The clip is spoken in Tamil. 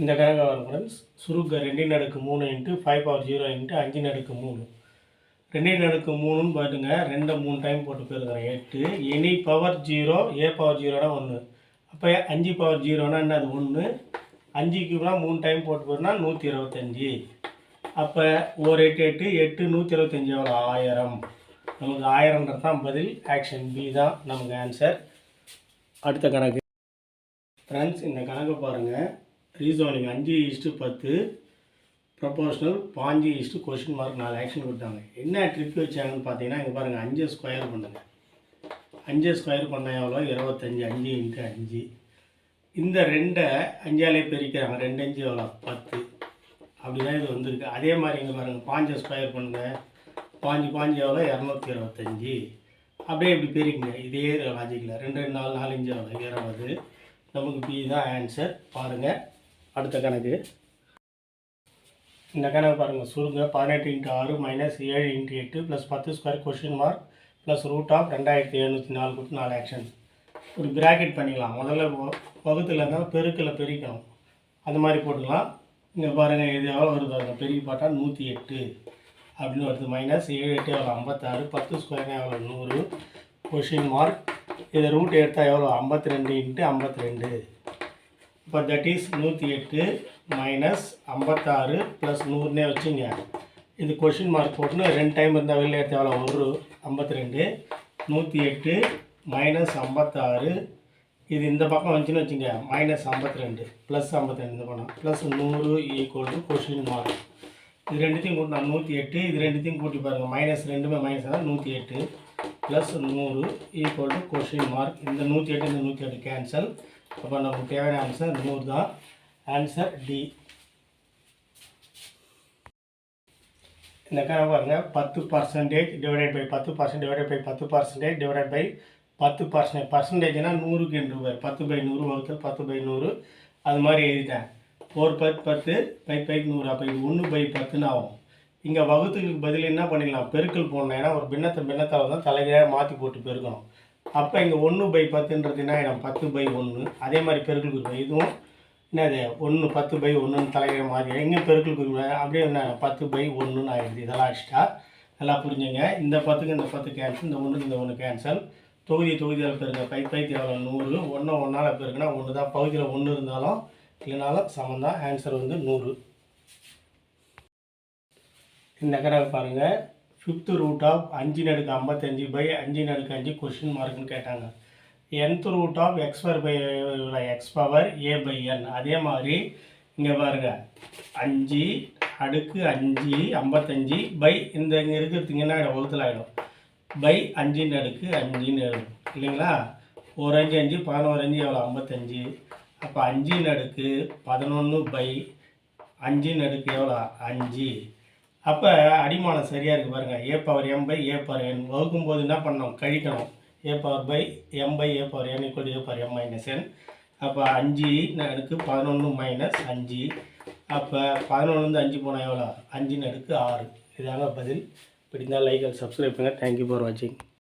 இந்த கணக்கு வரும் ஃப்ரெண்ட்ஸ் சுருக்க ரெண்டின் அடுக்கு மூணு into five power zero into அஞ்சின் அடுக்கு மூணு. ரெண்டின் அடுக்கு மூணுன்னு பாருங்க ரெண்டை மூணு டைம் போட்டு போயிருக்கிறேன் எட்டு any power zero A power ஜீரோனா ஒன்று அப்போ அஞ்சு பவர் ஜீரோனா என்ன அது ஒன்று அஞ்சு கியூப்னா மூணு டைம் போட்டு போயிருந்தா நூற்றி இருபத்தஞ்சி. அப்போ ஒரு எட்டு எட்டு எட்டு நூற்றி இருபத்தஞ்சி எவ்வளோ ஆயிரம். நமக்கு ஆயிரம்ன்றது தான் பதில் ஆக்ஷன் பி தான் நமக்கு ஆன்சர் அடுத்த கணக்கு. ஃப்ரெண்ட்ஸ் இந்த கணக்கு பாருங்கள் ரீசோனிங் அஞ்சு இஸ்ட்டு பத்து ப்ரொபோஷனல் பாஞ்சு இஸ்ட்டு கொஷின் மார்க் நாலு ஆக்ஷன் கொடுத்தாங்க. என்ன ட்ரிக் வச்சாங்கன்னு பார்த்தீங்கன்னா இங்கே பாருங்கள் அஞ்சு ஸ்கொயர் பண்ணுங்க. அஞ்சு ஸ்கொயர் பண்ணால் எவ்வளோ இருபத்தஞ்சி அஞ்சு இன்ட்டு அஞ்சு. இந்த ரெண்டை அஞ்சாலே பெருக்கிறாங்க. ரெண்டு அஞ்சு எவ்வளோ பத்து. அப்படி தான் இது வந்திருக்கு. அதே மாதிரி இங்கே பாருங்கள் பாஞ்சு ஸ்கொயர் பண்ணுங்கள் பாஞ்சு பாஞ்சு எவ்வளோ இரநூத்தி இருபத்தஞ்சி. அப்படியே இப்படி பெருக்குங்க இதே லாஜிக்கில் ரெண்டு ரெண்டு நாலு நாலஞ்சு எவ்வளோ இருபது. நமக்கு பி தான் ஆன்சர் பாருங்கள் அடுத்த கணக்கு. இந்த கணக்கு பாருங்கள் சுருங்க பதினெட்டு இன்ட்டு ஆறு மைனஸ் ஏழு இன்ட்டு எட்டு ப்ளஸ் பத்து square question mark plus root of ரெண்டாயிரத்தி எழுநூற்றி நாலு கொடுத்து நாலு ஆக்ஷன் ஒரு பிராக்கெட் பண்ணிக்கலாம். முதல்ல வகுத்தில் இருந்தால் பெருக்கில் பெருக்கணும். அந்த மாதிரி போட்டுக்கலாம். இங்கே பாருங்கள் எது எவ்வளோ வருது அந்த பெருக்கி பார்த்தா நூற்றி எட்டு. அப்படின்னு வருது. மைனஸ் ஏழு எட்டு எவ்வளோ ஐம்பத்தாறு. பத்து ஸ்கொயர்னா எவ்வளோ நூறு. கொஷின் மார்க் இதை ரூட் எடுத்தால் எவ்வளோ ஐம்பத்தி ரெண்டு இன்ட்டு ஐம்பத்தி ரெண்டு. இப்போ தட் இஸ் நூற்றி எட்டு மைனஸ் ஐம்பத்தாறு ப்ளஸ் நூறுனே வச்சுங்க. இது கொஷின் மார்க் போட்டுன்னு ரெண்டு டைம் இருந்தால் வெளில தேவை ஒரு ஐம்பத்தி ரெண்டு நூற்றி எட்டு மைனஸ் ஐம்பத்தாறு. இது இந்த பக்கம் வந்துச்சுன்னு வச்சுங்க மைனஸ் ஐம்பத்தி ரெண்டு ப்ளஸ் ஐம்பத்தி ரெண்டு இந்த பக்கம். ப்ளஸ் நூறு ஈக்குவல் டு கொஷின் மார்க் இது ரெண்டுத்தையும் கூட்டினா நூற்றி எட்டு இது ரெண்டுத்தையும் கூட்டி பாருங்கள் மைனஸ் ரெண்டுமே மைனஸ் தான் நூற்றி எட்டு. ப்ளஸ் நூறு ஈக்குவல் டு கொஷின் மார்க் இந்த நூற்றி எட்டு இந்த நூற்றி எட்டு கேன்சல் அப்போ நமக்கு தேவையான ஆன்சர் நூறு தான். ஆன்சர் டி இந்த கணக்கு பாருங்கள் பத்து பர்சன்டேஜ் டிவைடட் பை பத்து பர்சன்ட் டிவைடட் பை பத்து பர்சன்டேஜ் டிவைடட் பை பத்து பர்சன்டேஜ் பர்சன்டேஜ்னால் நூறுக்கு என்று பேர் பத்து பை நூறு வகுத்தல் பத்து பை நூறு. அது மாதிரி எழுதிட்டேன். ஃபோர் பத்து பத்து பை பைக்கு நூறு. அப்போ இது ஒன்று பை பத்துன்னு ஆகும். இங்கே வகுத்துக்கு பதில் என்ன பண்ணிடலாம்? பெருக்கல் போடணும். ஏன்னா ஒரு பின்னத்தை பின்னத்தால் தான் தலைகீழாக மாற்றி போட்டு பெருக்கணும். அப்போ இங்கே ஒன்று பை பத்துன்றது என்ன ஆகிடும் பத்து பை ஒன்று அதே மாதிரி பெருக்கல் குறிப்பு இதுவும் என்னது? ஒன்று பத்து பை ஒன்றுன்னு தலைகீழ மாறி எங்கே பெருக்கல் குறிப்பு அப்படியே என்ன பத்து பை ஒன்றுன்னு ஆகிடுது இதெல்லாம் அடிச்சிட்டா நல்லா புரிஞ்சுங்க. இந்த பத்துக்கு இந்த பத்து கேன்சல் இந்த ஒன்றுக்கு இந்த ஒன்று கேன்சல் தொகுதி தொகுதியால் பெருங்க. பை பை தேவை நூறு. ஒன்றை ஒன்றால் பெருக்குனா ஒன்று தான் பகுதியில் ஒன்று இருந்தாலும் இல்லைனாலும் சமம் தான் ஆன்சர் வந்து நூறு. இந்த கணக்கு பாருங்கள் ஃபிஃப்த்து ரூட் ஆஃப் அஞ்சு நடுக்கு ஐம்பத்தஞ்சு பை அஞ்சு நடுக்கு அஞ்சு கொஷின் மார்க்குன்னு கேட்டாங்க. Nth root of X power by X power A by N அதே மாதிரி இங்கே பாருங்க. அஞ்சு அடுக்கு அஞ்சு ஐம்பத்தஞ்சு பை இந்த இங்கே இருக்கிறதுக்கு என்ன ஆகிடும் ஆகிடும் பை அஞ்சின் அடுக்கு அஞ்சுன்னு இல்லைங்களா? ஒரு அஞ்சு அஞ்சு பதினோரு அஞ்சு எவ்வளோ ஐம்பத்தஞ்சு. அப்போ அஞ்சின் அடுக்கு பதினொன்று பை அஞ்சின் அடுக்கு எவ்வளோ அஞ்சு அப்போ அடிமானம் சரியாக இருக்குது பாருங்கள் A power M by A power N வகுக்கும் போது என்ன பண்ணணும்? கழிக்கணும். A power by M by A power N equal A power M minus N அப்போ அஞ்சு நடுக்கு பதினொன்று மைனஸ் அஞ்சு. அப்போ பதினொன்றுலேருந்து அஞ்சு போனால் எவ்வளோ அஞ்சு நடுக்கு ஆறு. இதாங்க பதில். பிடிந்தால் லைக் சப்ஸ்கிரைப் பண்ணுங்கள் தேங்க்யூ ஃபார் வாட்சிங்